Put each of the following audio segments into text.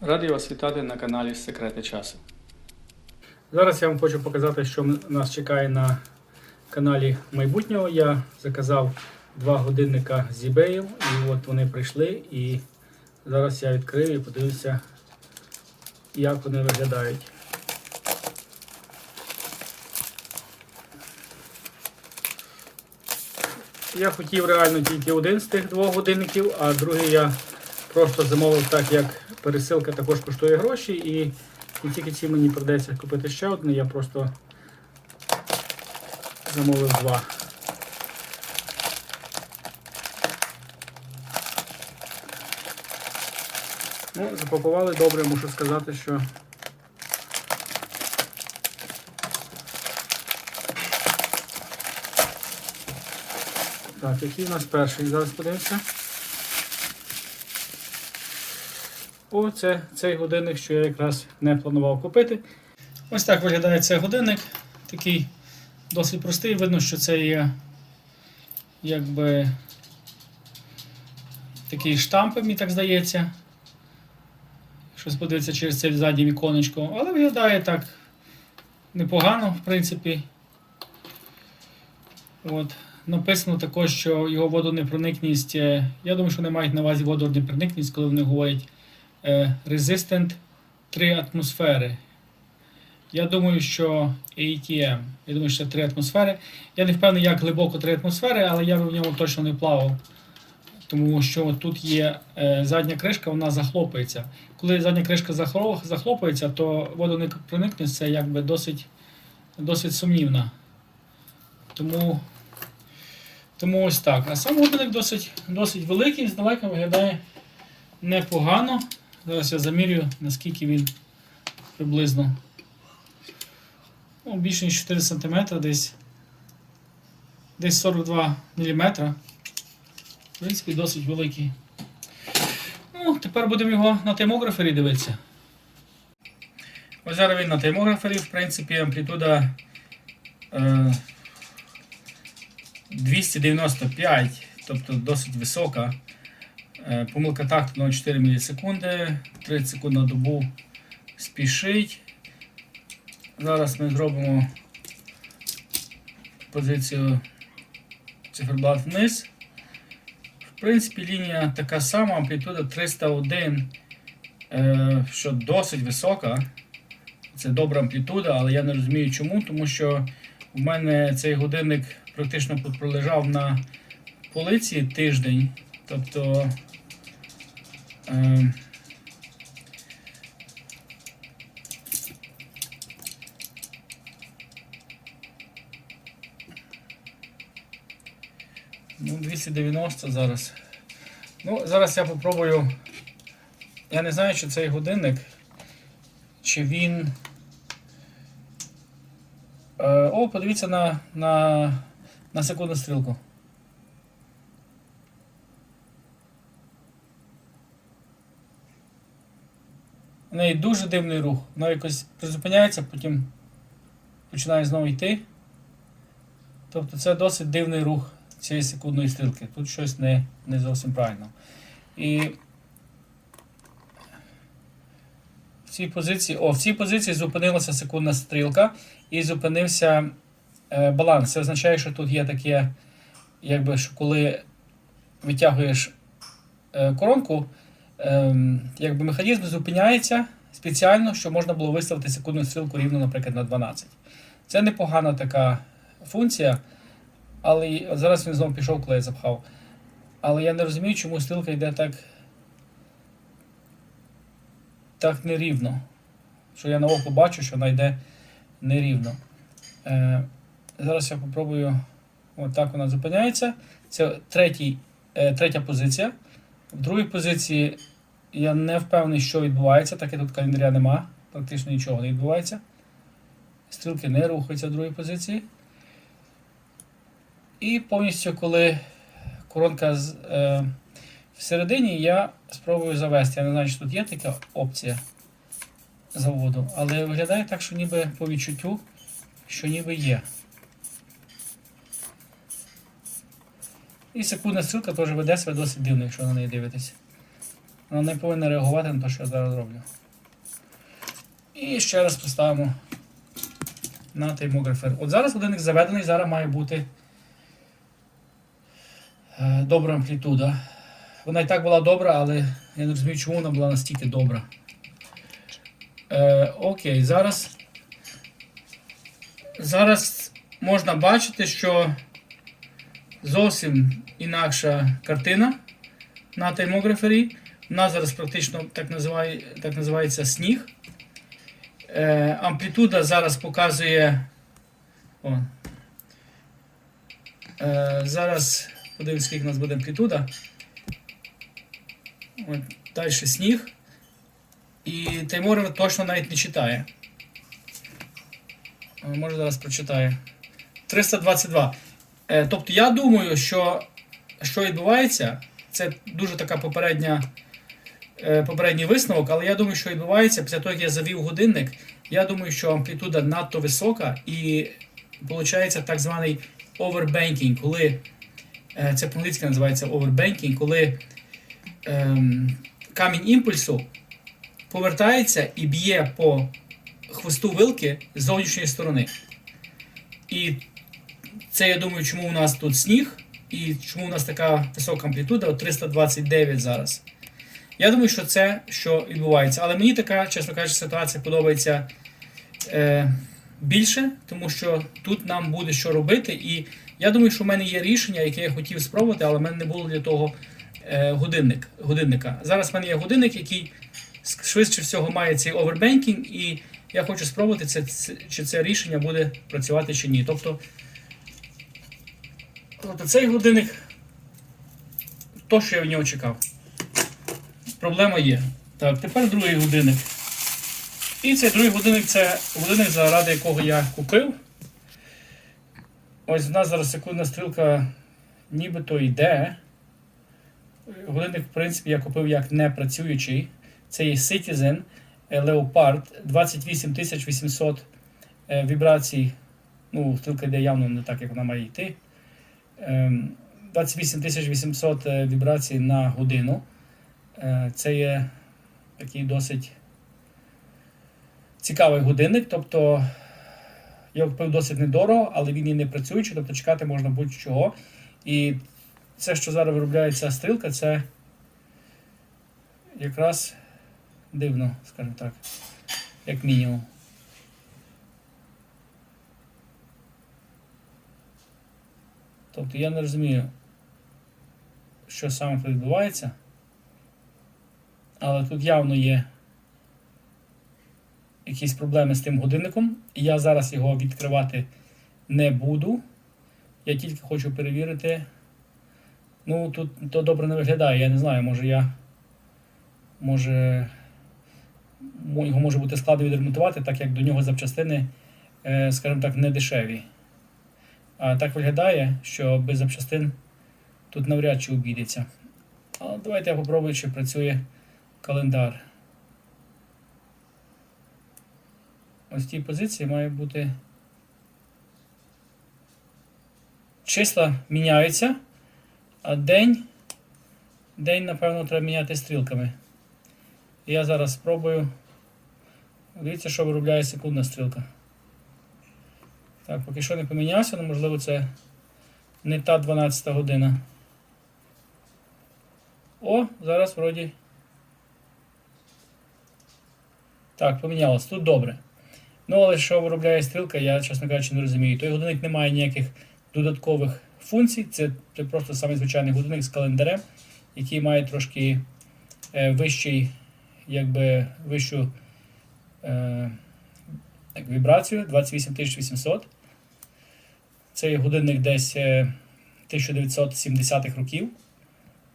Радий вас вітати на каналі Секрети часу. Зараз я вам хочу показати, що нас чекає на каналі майбутнього. Я заказав два годинника з eBay, і от вони прийшли. І зараз я відкрию і подивлюся, як вони виглядають. Я хотів реально тільки один з тих двох годинників, а другий я просто замовив так, як пересилка також коштує гроші. І і тільки ці мені придеться купити ще одне, я просто замовив два. Ну, запакували добре, мушу сказати, що. Так, який у нас перший? Зараз подивимося. О, це цей годинник, що я якраз не планував купити. Ось так виглядає цей годинник. Такий досить простий. Видно, що це є якби такий штамп, мені так здається. Щось подивиться через це заднє віконечко. Але виглядає так непогано, в принципі. От. Написано також, що його водонепроникність. е, Я думаю, що вони мають на увазі водонепроникність, коли вони говорять Resistant 3 атмосфери. Я думаю, що ATM. Я думаю, що це 3 атмосфери. Я не впевнений, як глибоко 3 атмосфери, але я би в ньому точно не плавав. Тому що тут є е, задня кришка, вона захлопується. Коли задня кришка захлопується, то водонепроникність це якби досить, досить сумнівна. Тому, тому ось так. А сам годинник досить, досить великий, здалека виглядає непогано. Зараз я замірюю, наскільки він приблизно. Ну, більше ніж 4 см, десь, десь 42 мм. В принципі, досить великий. Ну, тепер будемо його на таймографері дивитися. Ось зараз він на таймографері, в принципі, амплітуда е, 295, тобто досить висока. Е, Помилка такту 0,4 мілісекунди, 30 секунд на добу спішить. Зараз ми зробимо позицію циферблат вниз. В принципі, лінія така сама, амплітуда 301, е, що досить висока. Це добра амплітуда, але я не розумію чому, тому що в мене цей годинник практично пролежав на полиці тиждень. Тобто Ну, 290 зараз. Ну, зараз я попробую. Я не знаю, чи цей годинник, чи він. Е, О, подивіться на, на, на секунду стрілку. У неї дуже дивний рух. Вона якось призупиняється, потім починає знову йти. Тобто це досить дивний рух цієї секундної стрілки. Тут щось не, не зовсім правильно. І в цій позиції, о, в цій позиції зупинилася секундна стрілка і зупинився е, баланс. Це означає, що тут є таке, якби що коли витягуєш е, коронку, якби механізм зупиняється спеціально, щоб можна було виставити секундну стрілку рівно, наприклад, на 12. Це непогана така функція, але зараз він знову пішов, коли я запхав. Але я не розумію, чому стрілка йде так, так нерівно. Що я на око бачу, що вона йде нерівно. Е, зараз я попробую. От так вона зупиняється. Це третій, е, третя позиція. В другій позиції я не впевнений, що відбувається, так як тут календаря нема, практично нічого не відбувається. Стрілки не рухаються в другій позиції. І повністю, коли коронка з, е, всередині, я спробую завести. Я не знаю, чи тут є така опція заводу, але виглядає так, що ніби по відчуттю, що ніби є. І секундна стрілка теж веде себе досить дивно, якщо на неї дивитися. Вона не повинна реагувати на те, що я зараз роблю. І ще раз поставимо на таймографер. От зараз годинник заведений, зараз має бути е, добра амплітуда. Вона і так була добра, але я не розумію, чому вона була настільки добра. Е, окей, зараз. Зараз можна бачити, що зовсім інакша картина на таймографері. У нас зараз практично так, називає, так називається сніг. Е, амплітуда зараз показує. О, е, зараз подивимось, скільки у нас буде амплітуда. От, далі сніг. І таймографер точно навіть не читає. Е, Може зараз прочитає. 322. Е, тобто я думаю, що що відбувається, це дуже така попередня, е, попередній висновок, але я думаю, що відбувається після того, як я завів годинник, я думаю, що амплітуда надто висока і виходить так званий overbanking, коли це по-англійськи називається overbanking, коли ем, камінь імпульсу повертається і б'є по хвосту вилки з зовнішньої сторони. І це я думаю, чому у нас тут сніг і чому у нас така висока амплітуда, от 329 зараз. Я думаю, що це що відбувається. Але мені така, чесно кажучи, ситуація подобається е, більше, тому що тут нам буде що робити. І я думаю, що в мене є рішення, яке я хотів спробувати, але в мене не було для того е, годинник, годинника. Зараз в мене є годинник, який швидше всього має цей овербенкінг, і я хочу спробувати, це, чи це рішення буде працювати чи ні. Тобто, тобто цей годинник, то, що я в нього чекав. Проблема є. Так, тепер другий годинник. І цей другий годинник це годинник, заради якого я купив. Ось в нас зараз секундна стрілка нібито йде. Годинник, в принципі, я купив як непрацюючий. Це є Citizen Leopard 28800 е, вібрацій. Ну, стрілка йде явно не так, як вона має йти. Ем, 28800 е, вібрацій на годину. Е, Це є такий досить цікавий годинник. Тобто я купив досить недорого, але він і не працюючий, тобто чекати можна будь-чого. І це, що зараз виробляє ця стрілка, це якраз дивно, скажімо так, як мінімум. Тобто я не розумію, що саме тут відбувається, але тут явно є якісь проблеми з тим годинником, і я зараз його відкривати не буду. Я тільки хочу перевірити. Ну, тут то добре не виглядає, я не знаю, може я. Може. Його може бути складно відремонтувати, так як до нього запчастини, е, скажімо так, не дешеві. А так виглядає, що без запчастин тут навряд чи обійдеться. Але давайте я попробую, чи працює календар. Ось в позиції має бути. Числа міняються, а день, день, напевно, треба міняти стрілками. Я зараз спробую. Дивіться, що виробляє секундна стрілка. Так, поки що не помінявся, але можливо це не та 12 година. О, зараз вроді. Так, помінялось. Тут добре. Ну, але що виробляє стрілка, я, чесно кажучи, не розумію. Той годинник не має ніяких додаткових функцій. Це, просто самий звичайний годинник з календарем, який має трошки е, вищий, якби, вищу е, вібрацію 28800. Цей годинник десь е, 1970-х років.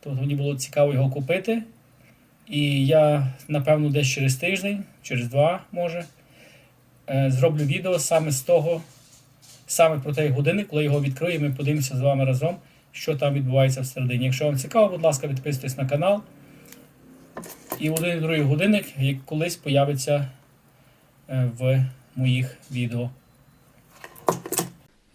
Тобто мені було цікаво його купити. І я, напевно, десь через тиждень, через два, може, е, зроблю відео саме з того, саме про той годинник, коли його відкрию, і ми подивимося з вами разом, що там відбувається всередині. Якщо вам цікаво, будь ласка, підписуйтесь на канал. І один і другий годинник колись появиться е, в моїх відео.